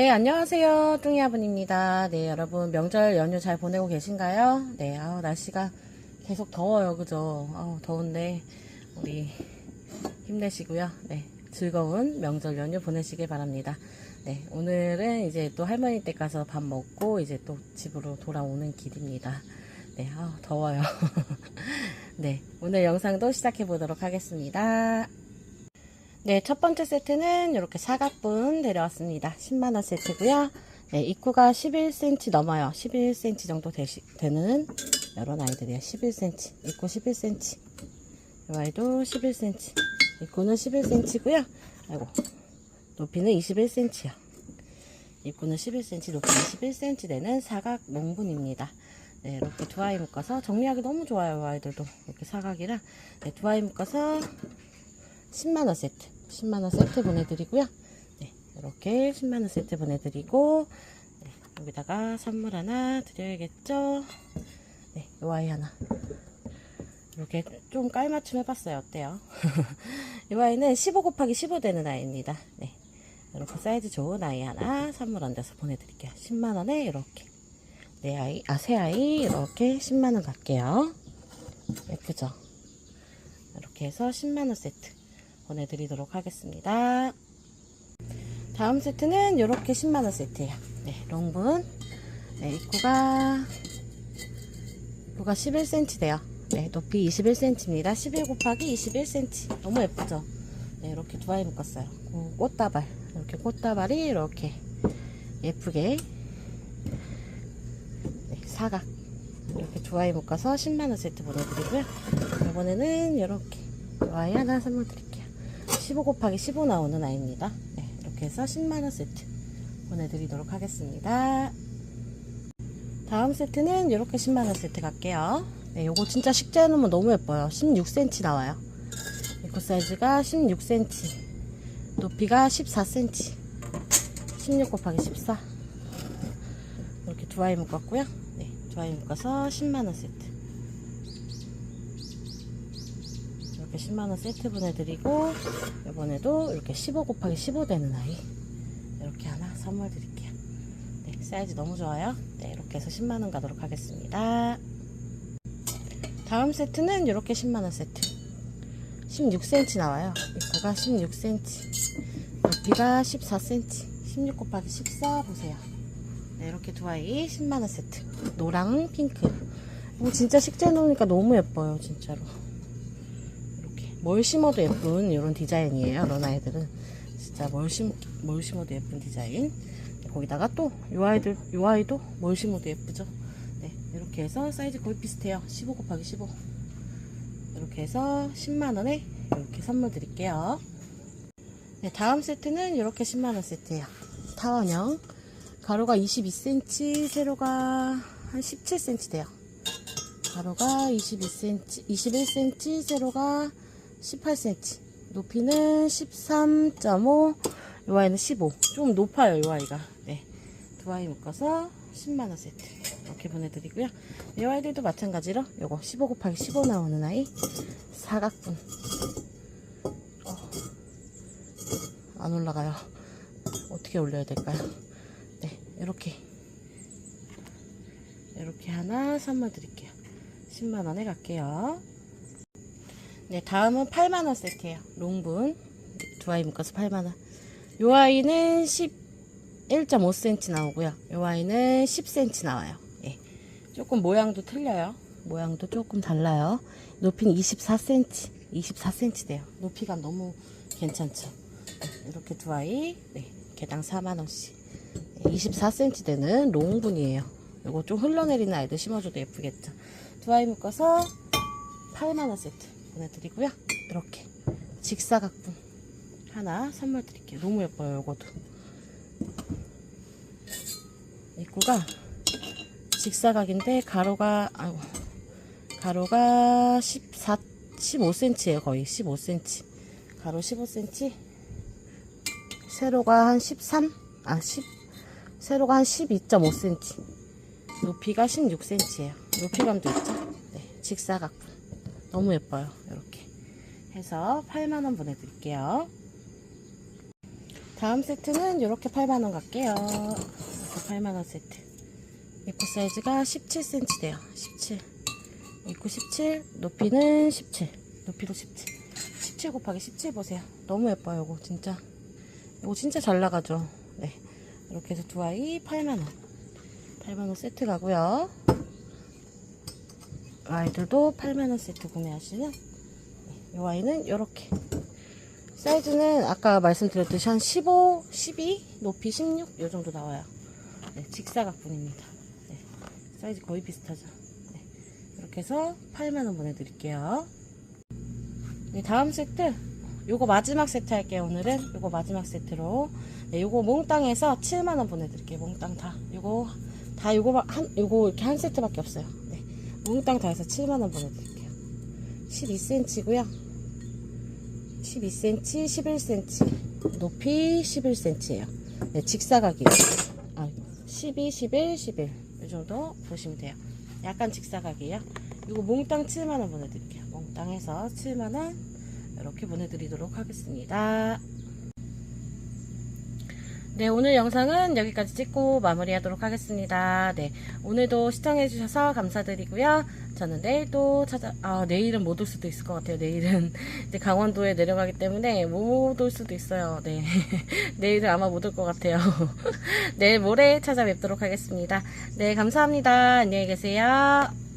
네, 안녕하세요. 뚱이 아버입니다. 네, 여러분 명절 연휴 잘 보내고 계신가요? 네, 아우, 날씨가 계속 더워요. 그죠? 아우, 더운데 우리 힘내시고요. 네, 즐거운 명절 연휴 보내시길 바랍니다. 네, 오늘은 이제 또 할머니 댁 가서 밥 먹고 이제 또 집으로 돌아오는 길입니다. 네, 아우, 더워요. 네, 오늘 영상도 시작해 보도록 하겠습니다. 네, 첫 번째 세트는 이렇게 사각분 데려왔습니다. 10만원 세트고요 네, 입구가 11cm 넘어요. 11cm 정도 되시, 되는 이런 아이들이에요. 11cm. 입구 11cm. 이 아이도 11cm. 입구는 11cm고요 아이고, 높이는 21cm요. 입구는 11cm, 높이는 11cm 되는 사각 농분입니다. 네, 이렇게 두 아이 묶어서 정리하기 너무 좋아요. 이 아이들도 이렇게 사각이라 네, 두 아이 묶어서 10만원 세트 10만원 세트 보내드리고요. 네, 이렇게 10만원 세트 보내드리고 네, 여기다가 선물 하나 드려야겠죠? 네, 요 아이 하나. 이렇게 좀 깔맞춤 해봤어요. 어때요? 이 아이는 15 곱하기 15 되는 아이입니다. 네, 이렇게 사이즈 좋은 아이 하나 선물 얹어서 보내드릴게요. 10만원에 이렇게. 네 아이, 아, 세 아이 이렇게 10만원 갈게요. 예쁘죠? 이렇게 해서 10만원 세트 보내드리도록 하겠습니다. 다음 세트는 이렇게 10만원 세트예요. 네, 롱분. 네, 입구가, 입구가 11cm 돼요. 네, 높이 21cm입니다. 11 곱하기 21cm. 너무 예쁘죠? 네, 이렇게 두 아이 묶었어요. 그 꽃다발. 이렇게 꽃다발이 이렇게 예쁘게 네, 사각. 이렇게 두 아이 묶어서 10만원 세트 보내드리고요. 이번에는 이렇게 아이 하나 선물 드릴게요. 15 곱하기 15 나오는 아이입니다. 네, 이렇게 해서 10만원 세트 보내드리도록 하겠습니다. 다음 세트는 이렇게 10만원 세트 갈게요. 네, 요거 진짜 식재해 놓으면 너무 예뻐요. 16cm 나와요. 입구 사이즈가 16cm, 높이가 14cm, 16 곱하기 14. 이렇게 두 아이 묶었고요. 네, 두 아이 묶어서 10만원 세트. 10만원 세트 보내드리고 이번에도 이렇게 15 곱하기 15 되는 아이 이렇게 하나 선물 드릴게요. 네, 사이즈 너무 좋아요. 네, 이렇게 해서 10만원 가도록 하겠습니다. 다음 세트는 이렇게 10만원 세트. 16cm 나와요. 입구가 16cm 높이가 14cm 16 곱하기 14 보세요. 네, 이렇게 두 아이 10만원 세트. 노랑 핑크. 이거 진짜 식재 놓으니까 너무 예뻐요 진짜로 뭘 심어도 예쁜 이런 디자인이에요. 이런 아이들은 진짜 뭘, 심, 뭘 심어도 예쁜 디자인. 거기다가 또 이 아이들 이 아이도 뭘 심어도 예쁘죠. 네 이렇게 해서 사이즈 거의 비슷해요. 15 곱하기 15 이렇게 해서 10만 원에 이렇게 선물 드릴게요. 네 다음 세트는 이렇게 10만 원 세트예요. 타원형 가로가 22cm, 세로가 한 17cm 돼요. 가로가 22cm, 21cm, 세로가 18cm 높이는 13.5 이 아이는 15 좀 높아요 이 아이가. 네. 두 아이 묶어서 10만원 세트 이렇게 보내드리고요. 이 아이들도 마찬가지로 요거 15 곱하기 15 나오는 아이 사각분. 어, 안 올라가요. 어떻게 올려야 될까요? 네 이렇게. 이렇게 하나 선물 드릴게요. 10만원에 갈게요 네, 다음은 8만원 세트예요. 롱분. 두 아이 묶어서 8만원. 요 아이는 11.5cm 나오고요. 요 아이는 10cm 나와요. 예. 조금 모양도 틀려요. 모양도 조금 달라요. 높이는 24cm. 24cm 돼요. 높이가 너무 괜찮죠. 네, 이렇게 두 아이, 네, 개당 4만원씩. 24cm 되는 롱분이에요. 요거 좀 흘러내리는 아이들 심어줘도 예쁘겠죠. 두 아이 묶어서 8만원 세트. 보내드리고요. 이렇게 직사각분 하나 선물 드릴게요. 너무 예뻐요. 요것도 입구가 직사각인데 가로가 아이고 가로가 14 15cm예요. 거의 15cm. 가로 15cm. 세로가 한 13? 아, 10. 세로가 한 12.5cm. 높이가 16cm예요. 높이감도 있죠? 네, 직사각분. 너무 예뻐요. 이렇게 해서 8만원 보내드릴게요. 다음 세트는 이렇게 8만원 갈게요. 이렇게 8만원 세트. 입구 사이즈가 17cm 돼요. 17. 입구 17, 높이는 17. 높이도 17. 17 곱하기 17 보세요. 너무 예뻐요, 이거 진짜. 이거 진짜 잘 나가죠. 네. 이렇게 해서 두 아이 8만원. 8만원 세트 가고요. 아이들도 8만원 세트 구매하시면 이 아이는 이렇게 사이즈는 아까 말씀드렸듯이 한 15, 12, 높이 16 이 정도 나와요. 네, 직사각분입니다. 네, 사이즈 거의 비슷하죠. 네, 이렇게 해서 8만원 보내드릴게요. 네, 다음 세트 요거 마지막 세트 할게요 오늘은 요거 마지막 세트로 네, 요거 몽땅에서 7만원 보내드릴게요 몽땅 다 요거 다 요거 한 요거 이렇게 한 세트밖에 없어요 네, 몽땅 다 해서 7만원 보내드릴게요. 12cm고요. 12cm 11cm 높이 11cm예요. 네, 직사각이에요. 아, 12 11 11 이 정도 보시면 돼요. 약간 직사각이에요. 이거 몽땅 7만원 보내드릴게요. 몽땅 해서 7만원 이렇게 보내드리도록 하겠습니다 네, 오늘 영상은 여기까지 찍고 마무리하도록 하겠습니다. 네, 오늘도 시청해주셔서 감사드리고요. 저는 내일 또 찾아, 아, 내일은 못 올 수도 있을 것 같아요. 내일은 이제 강원도에 내려가기 때문에 못 올 수도 있어요. 네. 내일은 아마 못 올 것 같아요. 내일 모레 찾아뵙도록 하겠습니다. 네, 감사합니다. 안녕히 계세요.